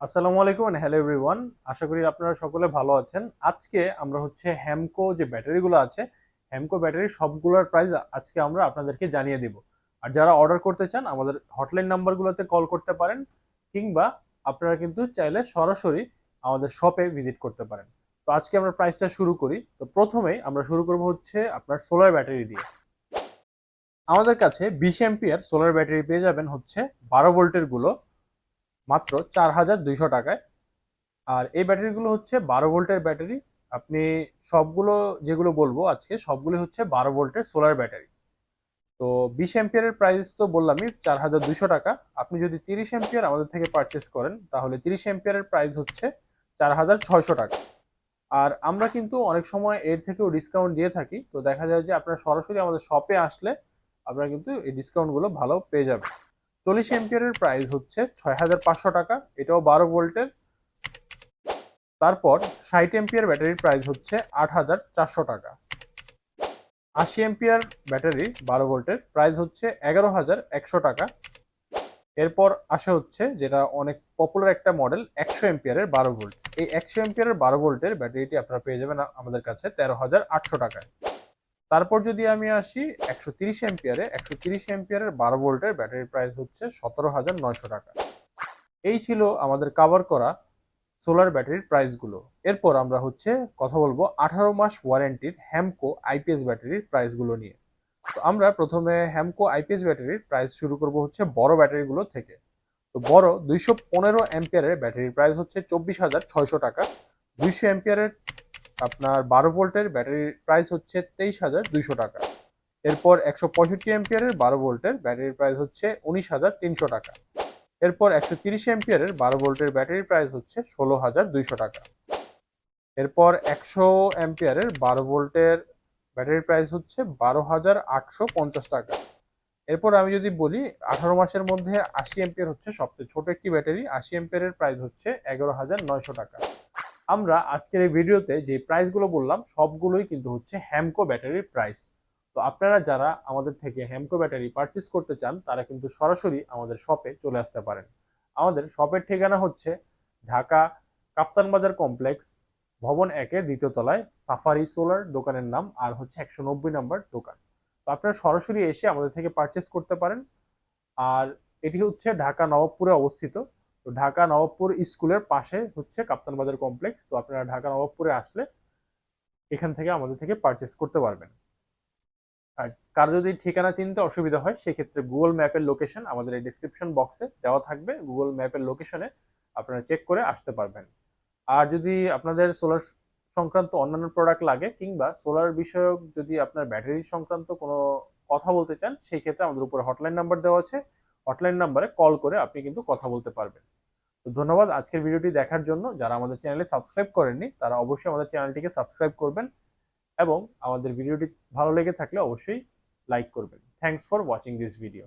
আসসালামু আলাইকুম hello everyone আশা করি আপনারা সকলে ভালো আছেন। আজকে আমরা হচ্ছে হ্যামকো যে ব্যাটারিগুলো আছে হ্যামকো ব্যাটারি সবগুলোর প্রাইস আজকে আমরা আপনাদেরকে জানিয়ে দিব। আর যারা অর্ডার করতে চান, আমাদের হটলাইন নাম্বারগুলোতে কল করতে পারেন, কিংবা আপনারা কিন্তু চাইলে সরাসরি আমাদের শপে ভিজিট করতে পারেন। তো আজকে আমরা প্রাইসটা শুরু করি। তো প্রথমেই আমরা শুরু করব হচ্ছে আপনার সোলার ব্যাটারি দিয়ে। আমাদের কাছে বিশ এম্পিয়ার সোলার ব্যাটারি পেয়ে যাবেন হচ্ছে বারো ভোল্টেরগুলো মাত্র চার হাজার দুইশো টাকায়। আর এই ব্যাটারিগুলো হচ্ছে বারো ভোল্টের ব্যাটারি। আপনি সবগুলো যেগুলো বলব আজকে, সবগুলো হচ্ছে বারো ভোল্টের সোলার ব্যাটারি। তো বিশ এম্পিয়ারের প্রাইস তো বললামই চার হাজার দুইশো টাকা। আপনি যদি তিরিশ এম্পিয়ার আমাদের থেকে পারচেস করেন, তাহলে তিরিশ এম্পিয়ারের প্রাইস হচ্ছে চার হাজার ছয়শো টাকা। আর আমরা কিন্তু অনেক সময় এর থেকেও ডিসকাউন্ট দিয়ে থাকি। তো দেখা যায় যে আপনারা সরাসরি আমাদের শপে আসলে আপনারা কিন্তু এই ডিসকাউন্টগুলো ভালো পেয়ে যাবেন। চল্লিশ এম্পিয়ারের প্রাইস হচ্ছে ছয় হাজার পাঁচশো টাকা। এটাও বারো ভোল্টের। তারপর ষাট এম্পিয়ার ব্যাটারির প্রাইস হচ্ছে আট হাজার চারশো টাকা। আশি এম্পিয়ার ব্যাটারি বারো ভোল্টের। প্রাইস হচ্ছে এগারো হাজার একশো টাকা। এরপর আসে হচ্ছে যেটা অনেক পপুলার একটা মডেল একশো এম্পিয়ারের বারো ভোল্ট। এই একশো এম্পিয়ারের বারো ভোল্টের ব্যাটারিটি আপনারা পেয়ে যাবেন আমাদের কাছে তেরো হাজার আটশো টাকায়। তারপর যদি আমি আসি একশো তিরিশ এম্পিয়ারে একশো তিরিশ এম্পিয়ারের বারো ভোল্টের ব্যাটারির প্রাইস হচ্ছে সতেরো হাজার নয়শো টাকা। এই ছিল আমাদের কাভার করা সোলার ব্যাটারির প্রাইসগুলো এরপর আমরা হচ্ছে কথা বলব আঠারো মাস ওয়ারেন্টির হ্যামকো আইপিএস ব্যাটারির প্রাইসগুলো নিয়ে। তো আমরা প্রথমে হ্যামকো আইপিএস ব্যাটারির প্রাইস শুরু করব হচ্ছে বড় ব্যাটারিগুলো থেকে। তো বড় দুইশো পনেরো অ্যাম্পিয়ারের ব্যাটারির প্রাইস হচ্ছে চব্বিশ হাজার ছয়শো টাকা। দুইশো অ্যাম্পিয়ারের আপনার বারো ভোল্টের ব্যাটারির প্রাইস হচ্ছে তেইশ হাজার দুইশো টাকা। এরপর একশো পঁয়ষট্টি এম্পিয়ারের বারো ভোল্টের ব্যাটারির প্রাইস হচ্ছে উনিশ হাজার তিনশো টাকা। এরপর একশো তিরিশ এম্পিয়ারের বারো ভোল্টের ব্যাটারির প্রাইস হচ্ছে ষোলো হাজার দুইশো টাকা। এরপর একশো অ্যাম্পিয়ারের বারো ভোল্টের ব্যাটারির প্রাইস হচ্ছে বারো হাজার আটশো পঞ্চাশ টাকা। এরপর আমি যদি বলি, আঠারো মাসের মধ্যে আশি এম্পিয়ার হচ্ছে সবচেয়ে ছোট একটি ব্যাটারি, আশি এম্পিয়ারের প্রাইস হচ্ছে এগারো হাজার নয়শো টাকা। আমরা আজকের এই ভিডিওতে যে প্রাইসগুলো বললাম, সবগুলোই কিন্তু হচ্ছে হ্যামকো ব্যাটারির প্রাইস তো আপনারা যারা আমাদের থেকে হ্যামকো ব্যাটারি পারচেস করতে চান, তারা কিন্তু সরাসরি আমাদের শপে চলে আসতে পারেন। আমাদের শপের ঠিকানা হচ্ছে ঢাকা কাপ্তান বাজার কমপ্লেক্স ভবন একের দ্বিতীয় তলায় সাফারি সোলার দোকানের নাম, আর হচ্ছে একশো নব্বই নম্বর দোকান। তো আপনারা সরাসরি এসে আমাদের থেকে পারচেস করতে পারেন। আর এটি হচ্ছে ঢাকা নবাবপুরে অবস্থিত তো ঢাকা নবাবপুর স্কুলের পাশে হচ্ছে কাপ্তান বাজার কমপ্লেক্স। তো আপনারা ঢাকা নবাবপুরে আসলে এখান থেকে আমাদের থেকে পারচেস করতে পারবেন। আর কার যদি ঠিকানা চিনতে অসুবিধা হয়, সেক্ষেত্রে গুগল ম্যাপের লোকেশন আমাদের এই ডিসক্রিপশন বক্সে দেওয়া থাকবে। গুগল ম্যাপের লোকেশনে আপনারা চেক করে আসতে পারবেন। আর যদি আপনাদের সোলার সংক্রান্ত অন্যান্য প্রোডাক্ট লাগে কিংবা সোলার বিষয়ক যদি আপনার ব্যাটারি সংক্রান্ত কোনো কথা বলতে চান সেই ক্ষেত্রে আমাদের উপরে হটলাইন নাম্বার দেওয়া আছে। হটলাইন নাম্বারে কল করে আপনি কিন্তু কথা বলতে পারবেন। তো ধন্যবাদ আজকের ভিডিওটি দেখার জন্য। যারা আমাদের চ্যানেলে সাবস্ক্রাইব করেননি, তারা অবশ্যই আমাদের চ্যানেলটিকে সাবস্ক্রাইব করবেন এবং আমাদের ভিডিওটি ভালো লেগে থাকলে অবশ্যই লাইক করবেন। Thanks for watching this video